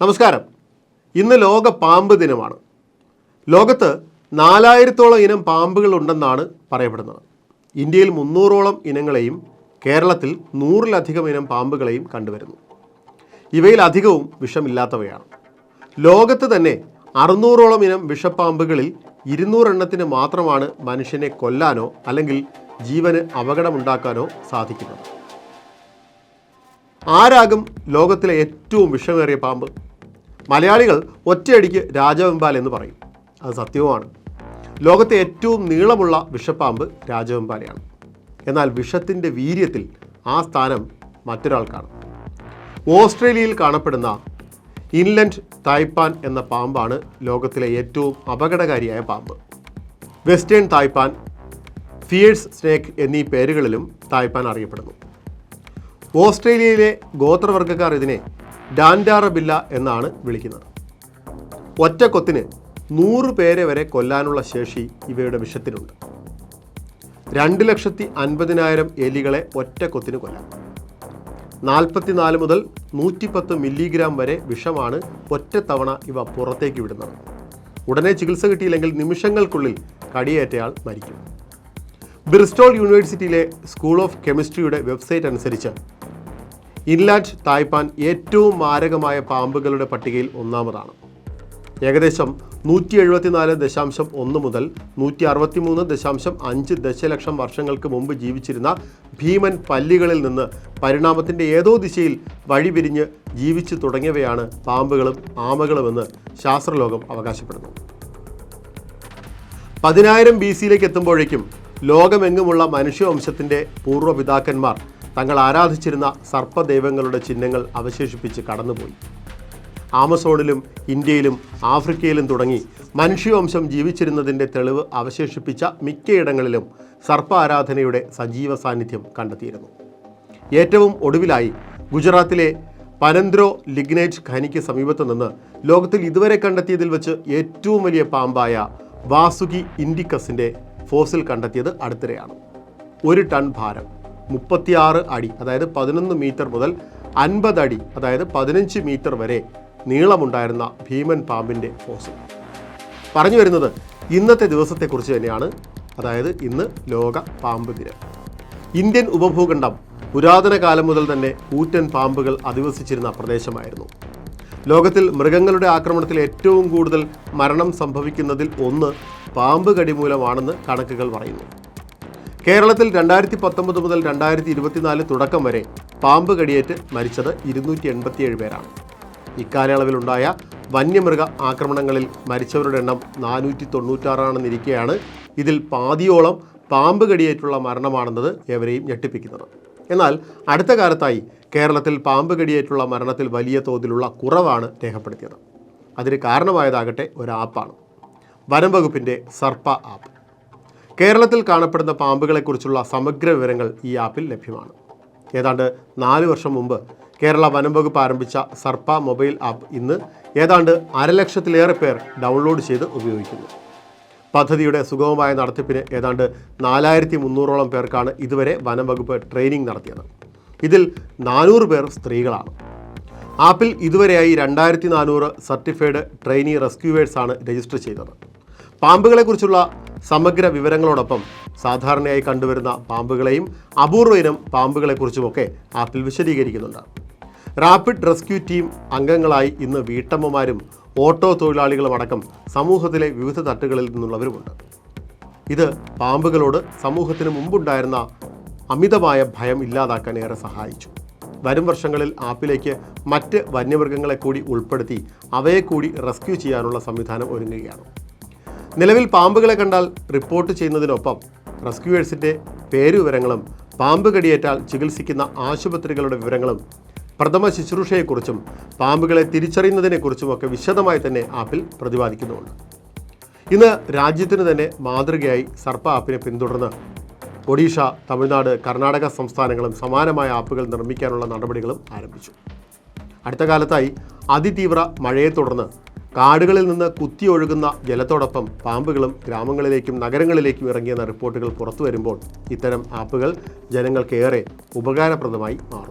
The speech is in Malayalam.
നമസ്കാരം. ഇന്ന് ലോക പാമ്പ് ദിനമാണ്. ലോകത്ത് നാലായിരത്തോളം ഇനം പാമ്പുകൾ ഉണ്ടെന്നാണ് പറയപ്പെടുന്നത്. ഇന്ത്യയിൽ മുന്നൂറോളം ഇനങ്ങളെയും കേരളത്തിൽ നൂറിലധികം ഇനം പാമ്പുകളെയും കണ്ടുവരുന്നു. ഇവയിൽ അധികവും വിഷമില്ലാത്തവയാണ്. ലോകത്ത് തന്നെ അറുന്നൂറോളം ഇനം വിഷപ്പാമ്പുകളിൽ ഇരുന്നൂറെണ്ണത്തിന് മാത്രമാണ് മനുഷ്യനെ കൊല്ലാനോ അല്ലെങ്കിൽ ജീവന് അപകടമുണ്ടാക്കാനോ സാധിക്കുന്നത്. ആരാകും ലോകത്തിലെ ഏറ്റവും വിഷമേറിയ പാമ്പ്? മലയാളികൾ ഒറ്റയടിക്ക് രാജവെമ്പാൽ എന്ന് പറയും. അത് സത്യവുമാണ്. ലോകത്തെ ഏറ്റവും നീളമുള്ള വിഷപ്പാമ്പ് രാജവെമ്പാലയാണ്. എന്നാൽ വിഷത്തിന്റെ വീര്യത്തിൽ ആ സ്ഥാനം മറ്റൊരാൾക്കാണ്. ഓസ്ട്രേലിയയിൽ കാണപ്പെടുന്ന ഇൻലൻഡ് തായ്പാൻ എന്ന പാമ്പാണ് ലോകത്തിലെ ഏറ്റവും അപകടകാരിയായ പാമ്പ്. വെസ്റ്റേൺ തായ്പാൻ ഫിയേഴ്സ് സ്നേക്ക് എന്നീ പേരുകളിലും തായ്പാൻ അറിയപ്പെടുന്നു. ഓസ്ട്രേലിയയിലെ ഗോത്രവർഗക്കാർ ഇതിനെ ഡാൻഡാറബില്ല എന്നാണ് വിളിക്കുന്നത്. ഒറ്റ കൊത്തിന് നൂറ് പേരെ വരെ കൊല്ലാനുള്ള ശേഷി ഇവയുടെ വിഷത്തിനുണ്ട് രണ്ട് ലക്ഷത്തി അൻപതിനായിരം എലികളെ ഒറ്റ കൊത്തിന് കൊല്ലാം. നാൽപ്പത്തിനാല് മുതൽ നൂറ്റിപ്പത്ത് മില്ലിഗ്രാം വരെ വിഷമാണ് ഒറ്റത്തവണ ഇവ പുറത്തേക്ക് വിടുന്നത്. ഉടനെ ചികിത്സ കിട്ടിയില്ലെങ്കിൽ നിമിഷങ്ങൾക്കുള്ളിൽ കടിയേറ്റയാൾ മരിക്കും. ബ്രിസ്റ്റോൾ യൂണിവേഴ്സിറ്റിയിലെ സ്കൂൾ ഓഫ് കെമിസ്ട്രിയുടെ വെബ്സൈറ്റ് അനുസരിച്ച് ഇൻലാൻഡ് തായ്പാൻ ഏറ്റവും മാരകമായ പാമ്പുകളുടെ പട്ടികയിൽ ഒന്നാമതാണ്. ഏകദേശം നൂറ്റി എഴുപത്തിനാല് ദശാംശം ഒന്ന് മുതൽ നൂറ്റി അറുപത്തിമൂന്ന് ദശാംശം അഞ്ച് ദശലക്ഷം വർഷങ്ങൾക്ക് മുമ്പ് ജീവിച്ചിരുന്ന ഭീമൻ പല്ലികളിൽ നിന്ന് പരിണാമത്തിന്റെ ഏതോ ദിശയിൽ വഴിപിരിഞ്ഞ് ജീവിച്ചു തുടങ്ങിയവയാണ് പാമ്പുകളും ആമകളുമെന്ന് ശാസ്ത്രലോകം അവകാശപ്പെടുന്നു. പതിനായിരം ബി സിയിലേക്ക് എത്തുമ്പോഴേക്കും ലോകമെങ്ങുമുള്ള മനുഷ്യവംശത്തിന്റെ പൂർവപിതാക്കന്മാർ തങ്ങൾ ആരാധിച്ചിരുന്ന സർപ്പദൈവങ്ങളുടെ ചിഹ്നങ്ങൾ അവശേഷിപ്പിച്ച് കടന്നുപോയി. ആമസോണിലും ഇന്ത്യയിലും ആഫ്രിക്കയിലും തുടങ്ങി മനുഷ്യവംശം ജീവിച്ചിരുന്നതിന്റെ തെളിവ് അവശേഷിപ്പിച്ച മിക്കയിടങ്ങളിലും സർപ്പ ആരാധനയുടെ സജീവ സാന്നിധ്യം കണ്ടെത്തിയിരുന്നു. ഏറ്റവും ഒടുവിലായി ഗുജറാത്തിലെ പനന്ദ്രോ ലിഗ്നേറ്റ് ഖനിക്ക് സമീപത്ത് നിന്ന് ലോകത്തിൽ ഇതുവരെ കണ്ടെത്തിയതിൽ വെച്ച് ഏറ്റവും വലിയ പാമ്പായ വാസുകി ഇൻഡിക്കസിന്റെ ഫോസിൽ കണ്ടെത്തിയത് അടുത്തിടെയാണ്. ഒരു ടൺ ഭാരം. മുപ്പത്തിയാറ് അടി അതായത് പതിനൊന്ന് മീറ്റർ മുതൽ അൻപത് അടി അതായത് പതിനഞ്ച് മീറ്റർ വരെ നീളമുണ്ടായിരുന്ന ഭീമൻ പാമ്പിന്റെ ഫോസിൽ പറഞ്ഞു വരുന്നത് ഇന്നത്തെ ദിവസത്തെക്കുറിച്ച് തന്നെയാണ് അതായത് ഇന്ന് ലോക പാമ്പ് ദിനം. ഇന്ത്യൻ ഉപഭൂഖണ്ഡം പുരാതന കാലം മുതൽ തന്നെ കൂറ്റൻ പാമ്പുകൾ അധിവസിച്ചിരുന്ന പ്രദേശമായിരുന്നു. ലോകത്തിൽ മൃഗങ്ങളുടെ ആക്രമണത്തിൽ ഏറ്റവും കൂടുതൽ മരണം സംഭവിക്കുന്നതിൽ ഒന്ന് പാമ്പ് കടി മൂലമാണെന്ന് കണക്കുകൾ പറയുന്നു. കേരളത്തിൽ രണ്ടായിരത്തി പത്തൊമ്പത് മുതൽ രണ്ടായിരത്തി ഇരുപത്തിനാല് തുടക്കം വരെ പാമ്പ് കടിയേറ്റ് മരിച്ചത് ഇരുന്നൂറ്റി എൺപത്തിയേഴ് പേരാണ്. ഇക്കാലയളവിലുണ്ടായ വന്യമൃഗ ആക്രമണങ്ങളിൽ മരിച്ചവരുടെ എണ്ണം നാനൂറ്റി തൊണ്ണൂറ്റാറാണെന്നിരിക്കെയാണ് ഇതിൽ പാതിയോളം പാമ്പ് കടിയേറ്റുള്ള മരണമാണെന്നത് ഏവരെയും ഞെട്ടിപ്പിക്കുന്നത്. എന്നാൽ അടുത്ത കാലത്തായി കേരളത്തിൽ പാമ്പ് കടിയേറ്റുള്ള മരണത്തിൽ വലിയ തോതിലുള്ള കുറവാണ് രേഖപ്പെടുത്തിയത്. അതിന് കാരണമായതാകട്ടെ ഒരു ആപ്പാണ് വനം വകുപ്പിന്റെ സർപ്പ ആപ്പ്. കേരളത്തിൽ കാണപ്പെടുന്ന പാമ്പുകളെക്കുറിച്ചുള്ള സമഗ്ര വിവരങ്ങൾ ഈ ആപ്പിൽ ലഭ്യമാണ്. ഏതാണ്ട് നാല് വർഷം മുമ്പ് കേരള വനം വകുപ്പ് ആരംഭിച്ച സർപ്പ മൊബൈൽ ആപ്പ് ഇന്ന് ഏതാണ്ട് അരലക്ഷത്തിലേറെ പേർ ഡൗൺലോഡ് ചെയ്ത് ഉപയോഗിക്കുന്നു. പദ്ധതിയുടെ സുഗമമായ നടത്തിപ്പിന് ഏതാണ്ട് നാലായിരത്തി മുന്നൂറോളം പേർക്കാണ് ഇതുവരെ വനം വകുപ്പ് ട്രെയിനിങ് നടത്തിയത്. ഇതിൽ നാനൂറ് പേർ സ്ത്രീകളാണ്. ആപ്പിൽ ഇതുവരെയായി രണ്ടായിരത്തി നാനൂറ് സർട്ടിഫൈഡ് ട്രെയിനി റെസ്ക്യൂവേഴ്സാണ് രജിസ്റ്റർ ചെയ്തത്. പാമ്പുകളെക്കുറിച്ചുള്ള സമഗ്ര വിവരങ്ങളോടൊപ്പം സാധാരണയായി കണ്ടുവരുന്ന പാമ്പുകളെയും അപൂർവ ഇനം പാമ്പുകളെക്കുറിച്ചുമൊക്കെ ആപ്പിൽ വിശദീകരിക്കുന്നുണ്ട്. റാപ്പിഡ് റെസ്ക്യൂ ടീം അംഗങ്ങളായി ഇന്ന് വീട്ടമ്മമാരും ഓട്ടോ തൊഴിലാളികളും അടക്കം സമൂഹത്തിലെ വിവിധ തട്ടുകളിൽ നിന്നുള്ളവരുമുണ്ട്. ഇത് പാമ്പുകളോട് സമൂഹത്തിന് മുമ്പുണ്ടായിരുന്ന അമിതമായ ഭയം ഇല്ലാതാക്കാൻ ഏറെ സഹായിച്ചു. വരും വർഷങ്ങളിൽ ആപ്പിലേക്ക് മറ്റ് വന്യമൃഗങ്ങളെ കൂടി ഉൾപ്പെടുത്തി അവയെ കൂടി റെസ്ക്യൂ ചെയ്യാനുള്ള സംവിധാനം ഒരുങ്ങുകയാണ്. നിലവിൽ പാമ്പുകളെ കണ്ടാൽ റിപ്പോർട്ട് ചെയ്യുന്നതിനൊപ്പം റെസ്ക്യൂവേഴ്സിന്റെ പേരുവിവരങ്ങളും പാമ്പ് കടിയേറ്റാൽ ചികിത്സിക്കുന്ന ആശുപത്രികളുടെ വിവരങ്ങളും പ്രഥമ ശുശ്രൂഷയെക്കുറിച്ചും പാമ്പുകളെ തിരിച്ചറിയുന്നതിനെക്കുറിച്ചുമൊക്കെ വിശദമായി തന്നെ ആപ്പിൽ പ്രതിപാദിക്കുന്നുമുണ്ട് ഇന്ന് രാജ്യത്തിന് തന്നെ മാതൃകയായി സർപ്പ ആപ്പിനെ പിന്തുടർന്ന് ഒഡീഷ തമിഴ്നാട് കർണാടക സംസ്ഥാനങ്ങളും സമാനമായ ആപ്പുകൾ നിർമ്മിക്കാനുള്ള നടപടികളും ആരംഭിച്ചു. അടുത്ത കാലത്തായി അതിതീവ്ര മഴയെ തുടർന്ന് കാടുകളിൽ നിന്ന് കുത്തിയൊഴുകുന്ന ജലത്തോടൊപ്പം പാമ്പുകളും ഗ്രാമങ്ങളിലേക്കും നഗരങ്ങളിലേക്കും ഇറങ്ങിയെന്ന റിപ്പോർട്ടുകൾ പുറത്തു വരുമ്പോൾ ഇത്തരം ആപ്പുകൾ ജനങ്ങൾക്കേറെ ഉപകാരപ്രദമായി മാറുന്നു